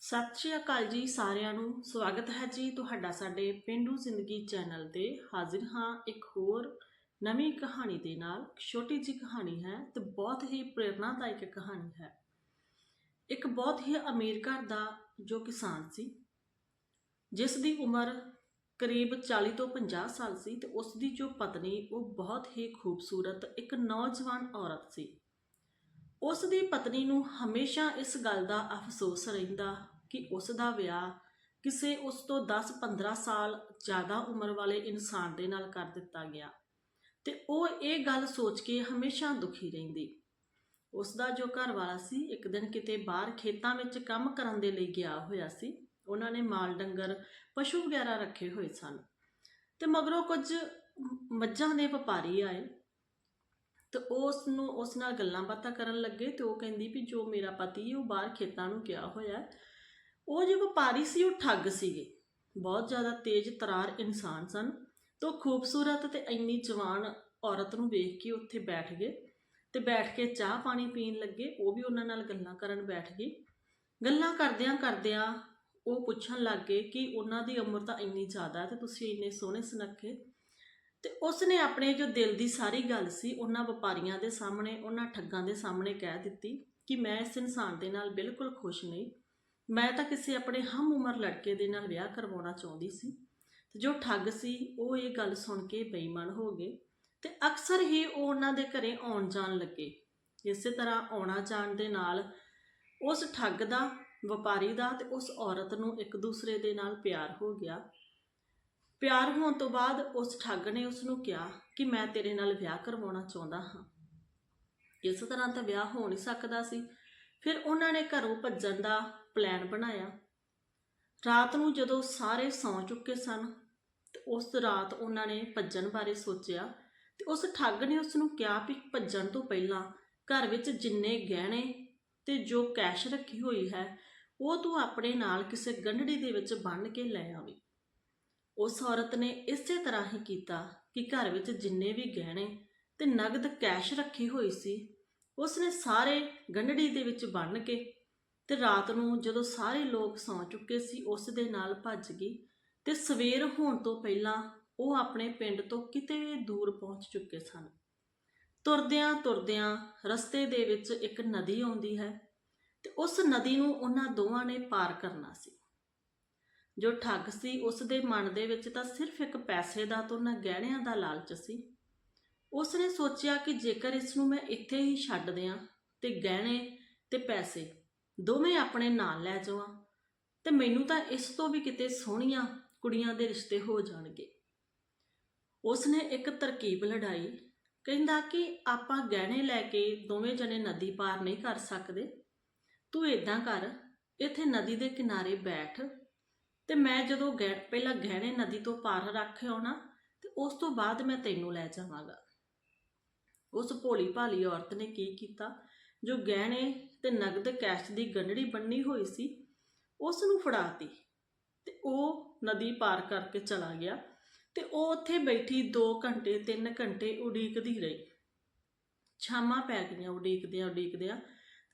ਸਤਿ ਸ਼੍ਰੀ ਅਕਾਲ ਜੀ ਸਾਰਿਆਂ ਨੂੰ। ਸਵਾਗਤ ਹੈ ਜੀ ਤੁਹਾਡਾ ਸਾਡੇ ਪਿੰਡੂ ਜ਼ਿੰਦਗੀ ਚੈਨਲ ਤੇ। ਹਾਜ਼ਰ ਹਾਂ ਇੱਕ ਹੋਰ ਨਵੀਂ ਕਹਾਣੀ ਦੇ ਨਾਲ। ਛੋਟੀ ਜਿਹੀ ਕਹਾਣੀ ਹੈ ਤੇ ਬਹੁਤ ਹੀ ਪ੍ਰੇਰਨਾਦਾਇਕ ਕਹਾਣੀ ਹੈ। ਇੱਕ ਬਹੁਤ ਹੀ ਅਮੀਰ ਘਰ ਦਾ ਜੋ ਕਿਸਾਨ ਸੀ, ਜਿਸ ਦੀ ਉਮਰ ਕਰੀਬ 40 ਤੋਂ 50 ਸਾਲ ਸੀ ਤੇ ਉਸ ਦੀ ਜੋ ਪਤਨੀ, ਉਹ ਬਹੁਤ ਹੀ ਖੂਬਸੂਰਤ ਇੱਕ ਨੌਜਵਾਨ ਔਰਤ ਸੀ। ਉਸ ਦੀ ਪਤਨੀ ਨੂੰ ਹਮੇਸ਼ਾ ਇਸ ਗੱਲ ਦਾ ਅਫਸੋਸ ਰਹਿੰਦਾ ਕਿ ਉਸ ਦਾ ਵਿਆਹ ਕਿਸੇ ਉਸ ਤੋਂ 10-15 ਸਾਲ ਜ਼ਿਆਦਾ ਉਮਰ ਵਾਲੇ ਇਨਸਾਨ ਦੇ ਨਾਲ ਕਰ ਦਿੱਤਾ ਗਿਆ। ਤੇ ਉਹ ਇਹ ਗੱਲ ਸੋਚ ਕੇ ਹਮੇਸ਼ਾ ਦੁਖੀ ਰਹਿੰਦੀ। ਉਸ ਦਾ ਜੋ ਘਰ ਵਾਲਾ ਸੀ, ਇੱਕ ਦਿਨ ਕਿਤੇ ਬਾਹਰ ਖੇਤਾਂ ਵਿੱਚ ਕੰਮ ਕਰਨ ਦੇ ਲਈ ਗਿਆ ਹੋਇਆ ਸੀ। ਉਹਨਾਂ ਨੇ ਮਾਲ ਡੰਗਰ, ਪਸ਼ੂ ਵਗੈਰਾ ਰੱਖੇ ਹੋਏ ਸਨ। ਤੇ ਮਗਰੋਂ ਕੁਝ ਮੱਝਾਂ ਦੇ ਵਪਾਰੀ ਆਏ। ਤੇ ਉਸ ਨੂੰ, ਉਸ ਨਾਲ ਗੱਲਾਂ ਬਾਤਾਂ ਕਰਨ ਲੱਗੇ ਤੇ ਉਹ ਕਹਿੰਦੀ ਵੀ ਜੋ ਮੇਰਾ ਪਤੀ ਹੈ, ਉਹ ਬਾਹਰ ਖੇਤਾਂ ਨੂੰ ਗਿਆ ਹੋਇਆ ਉਹ ਜੋ ਵਪਾਰੀ ਸੀ, ਉਹ ਠੱਗ ਸੀਗੇ। ਬਹੁਤ ਜ਼ਿਆਦਾ ਤੇਜ਼ ਤਰਾਰ ਇਨਸਾਨ ਸਨ। ਤੇ ਉਹ ਖੂਬਸੂਰਤ ਤੇ ਇੰਨੀ ਜਵਾਨ ਔਰਤ ਨੂੰ ਵੇਖ ਕੇ ਉੱਥੇ ਬੈਠ ਗਏ ਤੇ ਬੈਠ ਕੇ ਚਾਹ ਪਾਣੀ ਪੀਣ ਲੱਗੇ। ਉਹ ਵੀ ਉਹਨਾਂ ਨਾਲ ਗੱਲਾਂ ਕਰਨ ਬੈਠ ਗਈ ਗੱਲਾਂ ਕਰਦਿਆਂ ਕਰਦਿਆਂ ਉਹ ਪੁੱਛਣ ਲੱਗੇ ਕਿ ਉਹਨਾਂ ਦੀ ਉਮਰ ਤਾਂ ਇੰਨੀ ਜ਼ਿਆਦਾ ਹੈ ਤੇ ਤੁਸੀਂ ਇੰਨੇ ਸੋਹਣੇ ਸੁਨੱਖੇ। ਤੇ ਉਸ ਨੇ ਆਪਣੇ ਜੋ ਦਿਲ ਦੀ ਸਾਰੀ ਗੱਲ ਸੀ, ਉਹਨਾਂ ਵਪਾਰੀਆਂ ਦੇ ਸਾਹਮਣੇ, ਉਹਨਾਂ ਠੱਗਾਂ ਦੇ ਸਾਹਮਣੇ ਕਹਿ ਦਿੱਤੀ ਕਿ ਮੈਂ ਇਸ ਇਨਸਾਨ ਦੇ ਨਾਲ ਬਿਲਕੁਲ ਖੁਸ਼ ਨਹੀਂ। ਮੈਂ ਤਾਂ ਕਿਸੇ ਆਪਣੇ ਹਮ ਉਮਰ ਲੜਕੇ ਦੇ ਨਾਲ ਵਿਆਹ ਕਰਵਾਉਣਾ ਚਾਹੁੰਦੀ ਸੀ ਤੇ ਜੋ ਠੱਗ ਸੀ, ਉਹ ਇਹ ਗੱਲ ਸੁਣ ਕੇ ਬੇਈਮਾਨ ਹੋ ਗਏ ਤੇ ਅਕਸਰ ਹੀ ਉਹ ਉਹਨਾਂ ਦੇ ਘਰੇ ਆਉਣ ਜਾਣ ਲੱਗੇ। ਇਸੇ ਤਰ੍ਹਾਂ ਆਉਣਾ ਜਾਣ ਦੇ ਨਾਲ ਉਸ ਠੱਗ ਦਾ, ਵਪਾਰੀ ਦਾ ਤੇ ਉਸ ਔਰਤ ਨੂੰ ਇੱਕ ਦੂਸਰੇ ਦੇ ਨਾਲ ਪਿਆਰ ਹੋ ਗਿਆ। ਪਿਆਰ ਹੋਣ ਤੋਂ ਬਾਅਦ ਉਸ ਠੱਗ ਨੇ ਉਸ ਨੂੰ ਕਿਹਾ ਕਿ ਮੈਂ ਤੇਰੇ ਨਾਲ ਵਿਆਹ ਕਰਵਾਉਣਾ ਚਾਹੁੰਦਾ ਹਾਂ। ਇਸ ਤਰ੍ਹਾਂ ਤਾਂ ਵਿਆਹ ਹੋ ਨਹੀਂ ਸਕਦਾ ਸੀ। ਫਿਰ ਉਹਨਾਂ ਨੇ ਘਰੋਂ ਭੱਜਣ ਦਾ ਪਲਾਨ ਬਣਾਇਆ। ਰਾਤ ਨੂੰ ਜਦੋਂ ਸਾਰੇ ਸੌਂ ਚੁੱਕੇ ਸਨ, ਤੇ ਉਸ ਰਾਤ ਉਹਨਾਂ ਨੇ ਭੱਜਣ ਬਾਰੇ ਸੋਚਿਆ, ਤੇ ਉਸ ਠੱਗ ਨੇ ਉਸ ਨੂੰ ਕਿਹਾ ਵੀ ਭੱਜਣ ਤੋਂ ਪਹਿਲਾਂ ਘਰ ਵਿੱਚ ਜਿੰਨੇ ਗਹਿਣੇ ਤੇ ਜੋ ਕੈਸ਼ ਰੱਖੀ ਹੋਈ ਹੈ, ਉਹ ਤੂੰ ਆਪਣੇ ਨਾਲ ਕਿਸੇ ਗੰਢੜੀ ਦੇ ਵਿੱਚ ਬੰਨ੍ਹ ਕੇ ਲੈ ਆਵੀਂ। ਉਸ ਔਰਤ ਨੇ ਇਸੇ ਤਰ੍ਹਾਂ ਹੀ ਕੀਤਾ ਕਿ ਘਰ ਵਿੱਚ ਜਿੰਨੇ ਵੀ ਗਹਿਣੇ ਤੇ ਨਗਦ ਕੈਸ਼ ਰੱਖੀ ਹੋਈ ਸੀ ਉਸ ਨੇ ਸਾਰੇ ਗੰਢੜੀ ਦੇ ਵਿੱਚ ਬੰਨ੍ਹ ਕੇ ਤੇ ਰਾਤ ਨੂੰ ਜਦੋਂ ਸਾਰੇ ਲੋਕ ਸੌਂ ਚੁੱਕੇ ਸੀ, ਉਸ ਦੇ ਨਾਲ ਭੱਜ ਗਈ ਤੇ ਸਵੇਰ ਹੋਣ ਤੋਂ ਪਹਿਲਾਂ ਉਹ ਆਪਣੇ ਪਿੰਡ ਤੋਂ ਕਿਤੇ ਦੂਰ ਪਹੁੰਚ ਚੁੱਕੇ ਸਨ। ਤੁਰਦਿਆਂ ਤੁਰਦਿਆਂ ਰਸਤੇ ਦੇ ਵਿੱਚ ਇੱਕ ਨਦੀ ਆਉਂਦੀ ਹੈ ਤੇ ਉਸ ਨਦੀ ਨੂੰ ਉਹਨਾਂ ਦੋਵਾਂ ਨੇ ਪਾਰ ਕਰਨਾ ਸੀ। ਜੋ ਠੱਗ ਸੀ, ਉਸ ਦੇ ਮਨ ਦੇ ਵਿੱਚ ਤਾਂ ਸਿਰਫ ਇੱਕ ਪੈਸੇ ਦਾ ਤੋਂ ਉਹਨਾਂ ਗਹਿਣਿਆਂ ਦਾ ਲਾਲਚ ਸੀ। ਉਸ ਨੇ ਸੋਚਿਆ ਕਿ ਜੇਕਰ ਇਸ ਨੂੰ ਮੈਂ ਇੱਥੇ ਹੀ ਛੱਡ ਦਿਆਂ ਤੇ ਗਹਿਣੇ ਤੇ ਪੈਸੇ ਦੋਵੇਂ ਆਪਣੇ ਨਾਲ ਲੈ ਜਾਵਾਂ, ਤੇ ਮੈਨੂੰ ਤਾਂ ਇਸ ਤੋਂ ਵੀ ਕਿਤੇ ਸੋਹਣੀਆਂ ਕੁੜੀਆਂ ਦੇ ਰਿਸ਼ਤੇ ਹੋ ਜਾਣਗੇ। ਉਸ ਨੇ ਇੱਕ ਤਰਕੀਬ ਲੜਾਈ, ਕਹਿੰਦਾ ਕਿ ਆਪਾਂ ਗਹਿਣੇ ਲੈ ਕੇ ਦੋਵੇਂ ਜਣੇ ਨਦੀ ਪਾਰ ਨਹੀਂ ਕਰ ਸਕਦੇ। ਤੂੰ ਇਦਾਂ ਕਰ, ਇੱਥੇ ਨਦੀ ਦੇ ਕਿਨਾਰੇ ਬੈਠ, ਤੇ ਮੈਂ ਜਦੋਂ ਗਹਿ, ਪਹਿਲਾਂ ਗਹਿਣੇ ਨਦੀ ਤੋਂ ਪਾਰ ਰੱਖ ਆਉਣਾ, ਤੇ ਉਸ ਤੋਂ ਬਾਅਦ ਮੈਂ ਤੈਨੂੰ ਲੈ ਜਾਵਾਂਗਾ। ਉਸ ਭੋਲੀ ਭਾਲੀ ਔਰਤ ਨੇ ਕੀ ਕੀਤਾ? ਜੋ ਗਹਿਣੇ ਤੇ ਨਗਦ ਕੈਸ਼ ਦੀ ਗੰਢੜੀ ਬੰਨੀ ਹੋਈ ਸੀ, ਉਸ ਨੂੰ ਫੜਾਤੀ ਤੇ ਉਹ ਨਦੀ ਪਾਰ ਕਰਕੇ ਚਲਾ ਗਿਆ ਤੇ ਉਹ ਉੱਥੇ ਬੈਠੀ 2 ਘੰਟੇ 3 ਘੰਟੇ ਉਡੀਕਦੀ ਰਹੀ। ਛਾਮਾਂ ਪੈ ਗਈਆਂ ਉਡੀਕਦਿਆਂ ਉਡੀਕਦਿਆਂ।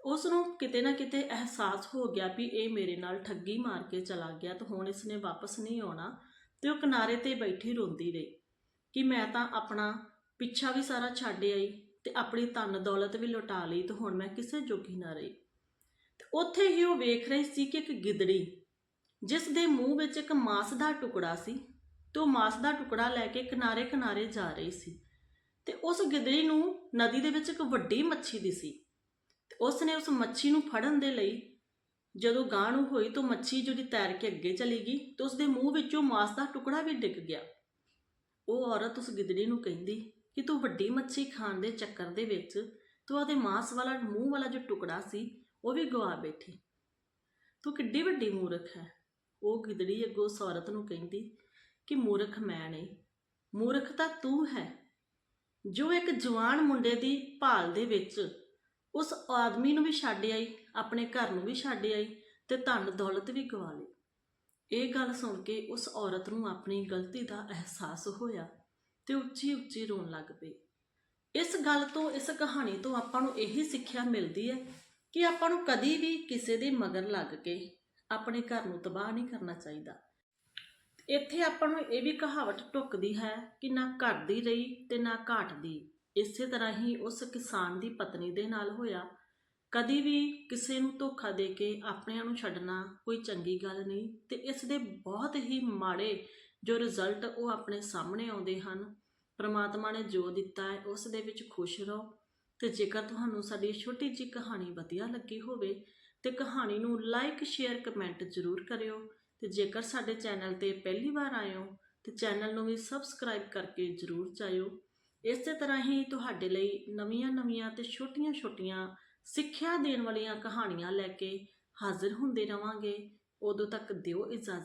ਉਸ ਨੂੰ ਕਿਤੇ ਨਾ ਕਿਤੇ ਅਹਿਸਾਸ ਹੋ ਗਿਆ ਵੀ ਇਹ ਮੇਰੇ ਨਾਲ ਠੱਗੀ ਮਾਰ ਕੇ ਚਲਾ ਗਿਆ ਤੇ ਹੁਣ ਇਸ ਨੇ ਵਾਪਸ ਨਹੀਂ ਆਉਣਾ ਤੇ ਉਹ ਕਿਨਾਰੇ ਤੇ ਬੈਠੀ ਰੋਂਦੀ ਰਹੀ ਕਿ ਮੈਂ ਤਾਂ ਆਪਣਾ ਪਿੱਛਾ ਵੀ ਸਾਰਾ ਛੱਡ ਆਈ ਤੇ ਆਪਣੀ ਧਨ ਦੌਲਤ ਵੀ ਲੁਟਾ ਲਈ ਤੇ ਹੁਣ ਮੈਂ ਕਿਸੇ ਜੋਗੀ ਨਾ ਰਹੀ। ਤੇ ਉੱਥੇ ਹੀ ਉਹ ਵੇਖ ਰਹੀ ਸੀ ਕਿ ਇੱਕ ਗਿੱਦੜੀ, ਜਿਸ ਦੇ ਮੂੰਹ ਵਿੱਚ ਇੱਕ ਮਾਸ ਦਾ ਟੁਕੜਾ ਸੀ ਤੇ ਉਹ ਮਾਸ ਦਾ ਟੁਕੜਾ ਲੈ ਕੇ ਕਿਨਾਰੇ ਕਿਨਾਰੇ ਜਾ ਰਹੀ ਸੀ ਤੇ ਉਸ ਗਿੱਦੜੀ ਨੂੰ ਨਦੀ ਦੇ ਵਿੱਚ ਇੱਕ ਵੱਡੀ ਮੱਛੀ ਦਿਸੀ ਤੇ ਉਸ ਨੇ ਉਸ ਮੱਛੀ ਨੂੰ ਫੜਨ ਦੇ ਲਈ ਜਦੋਂ ਗਾਂ ਨੂੰ ਹੋਈ ਤਾਂ ਮੱਛੀ ਜਿਹੜੀ ਤੈਰ ਕੇ ਅੱਗੇ ਚਲੀ ਗਈ ਤੇ ਉਸ ਦੇ ਮੂੰਹ ਵਿੱਚੋਂ ਮਾਸ ਦਾ ਟੁਕੜਾ ਵੀ ਡਿੱਗ ਗਿਆ। ਉਹ ਔਰਤ ਉਸ ਗਿੱਦੜੀ ਨੂੰ ਕਹਿੰਦੀ ਕਿ ਤੂੰ ਵੱਡੀ ਮੱਛੀ ਖਾਣ ਦੇ ਚੱਕਰ ਦੇ ਵਿੱਚ ਤੂੰ ਉਹਦੇ ਮਾਸ ਵਾਲਾ, ਮੂੰਹ ਵਾਲਾ ਜੋ ਟੁਕੜਾ ਸੀ, ਉਹ ਵੀ ਗਵਾ ਬੈਠੀ। ਤੂੰ ਕਿੱਡੀ ਵੱਡੀ ਮੂਰਖ ਹੈ। ਉਹ ਗਿੱਦੜੀ ਅੱਗੋਂ ਉਸ ਔਰਤ ਨੂੰ ਕਹਿੰਦੀ ਕਿ ਮੂਰਖ ਮੈਂ ਨਹੀਂ, ਮੂਰਖ ਤਾਂ ਤੂੰ ਹੈ। ਜੋ ਇੱਕ ਜਵਾਨ ਮੁੰਡੇ ਦੀ ਭਾਲ ਦੇ ਵਿੱਚ ਉਸ ਆਦਮੀ ਨੂੰ ਵੀ ਛੱਡ ਆਈ, ਆਪਣੇ ਘਰ ਨੂੰ ਵੀ ਛੱਡ ਆਈ ਤੇ ਧਨ ਦੌਲਤ ਵੀ ਗਵਾ ਲਈ। ਇਹ ਗੱਲ ਸੁਣ ਕੇ ਉਸ ਔਰਤ ਨੂੰ ਆਪਣੀ ਗਲਤੀ ਦਾ ਅਹਿਸਾਸ ਹੋਇਆ। ਤੇ ਉੱਚੀ ਉੱਚੀ ਰੋਣ ਲੱਗ ਪਈ। ਇਸ ਗੱਲ ਤੋਂ, ਇਸ ਕਹਾਣੀ ਤੋਂ ਆਪਾਂ ਨੂੰ ਇਹੀ ਸਿੱਖਿਆ ਮਿਲਦੀ ਹੈ ਕਿ ਆਪਾਂ ਨੂੰ ਕਦੀ ਵੀ ਕਿਸੇ ਦੇ ਮਗਰ ਲੱਗ ਕੇ ਆਪਣੇ ਘਰ ਨੂੰ ਤਬਾਹ ਨਹੀਂ ਕਰਨਾ ਚਾਹੀਦਾ। ਇੱਥੇ ਆਪਾਂ ਨੂੰ ਇਹ ਵੀ ਕਹਾਵਤ ਟੁੱਕਦੀ ਹੈ ਕਿ ਨਾ ਘਰ ਦੀ ਰਹੀ ਤੇ ਨਾ ਘਾਟ ਦੀ ਇਸੇ ਤਰ੍ਹਾਂ ਹੀ ਉਸ ਕਿਸਾਨ ਦੀ ਪਤਨੀ ਦੇ ਨਾਲ ਹੋਇਆ। ਕਦੀ ਵੀ ਕਿਸੇ ਨੂੰ ਧੋਖਾ ਦੇ ਕੇ ਆਪਣਿਆਂ ਨੂੰ ਛੱਡਣਾ ਕੋਈ ਚੰਗੀ ਗੱਲ ਨਹੀਂ ਤੇ ਇਸ ਦੇ ਬਹੁਤ ਹੀ ਮਾੜੇ ਜੋ ਰਿਜ਼ਲਟ ਉਹ ਆਪਣੇ ਸਾਹਮਣੇ ਆਉਂਦੇ ਹਨ, ਪ੍ਰਮਾਤਮਾ ਨੇ ਜੋ ਦਿੱਤਾ ਹੈ, ਉਸ ਦੇ ਵਿੱਚ ਖੁਸ਼ ਰਹੋ। ਤੇ ਜੇਕਰ ਤੁਹਾਨੂੰ ਸਾਡੀ ਛੋਟੀ ਜਿਹੀ ਕਹਾਣੀ ਵਧੀਆ ਲੱਗੀ ਹੋਵੇ, ਤੇ ਕਹਾਣੀ ਨੂੰ ਲਾਈਕ ਸ਼ੇਅਰ ਕਮੈਂਟ ਜ਼ਰੂਰ ਕਰਿਓ। ਤੇ ਜੇਕਰ ਸਾਡੇ ਚੈਨਲ ਤੇ ਪਹਿਲੀ ਵਾਰ ਆਏ ਹੋ, ਤੇ ਚੈਨਲ ਨੂੰ ਵੀ ਸਬਸਕ੍ਰਾਈਬ ਕਰਕੇ ਜ਼ਰੂਰ ਜਾਇਓ। ਇਸੇ ਤਰ੍ਹਾਂ ਹੀ ਤੁਹਾਡੇ ਲਈ ਨਵੀਆਂ-ਨਵੀਆਂ ਤੇ ਛੋਟੀਆਂ-ਛੋਟੀਆਂ ਸਿੱਖਿਆ ਦੇਣ ਵਾਲੀਆਂ ਕਹਾਣੀਆਂ ਲੈ ਕੇ ਹਾਜ਼ਰ ਹੁੰਦੇ ਰਵਾਂਗੇ। ਉਦੋਂ ਤੱਕ ਦਿਓ ਇਜਾਜ਼ਤ।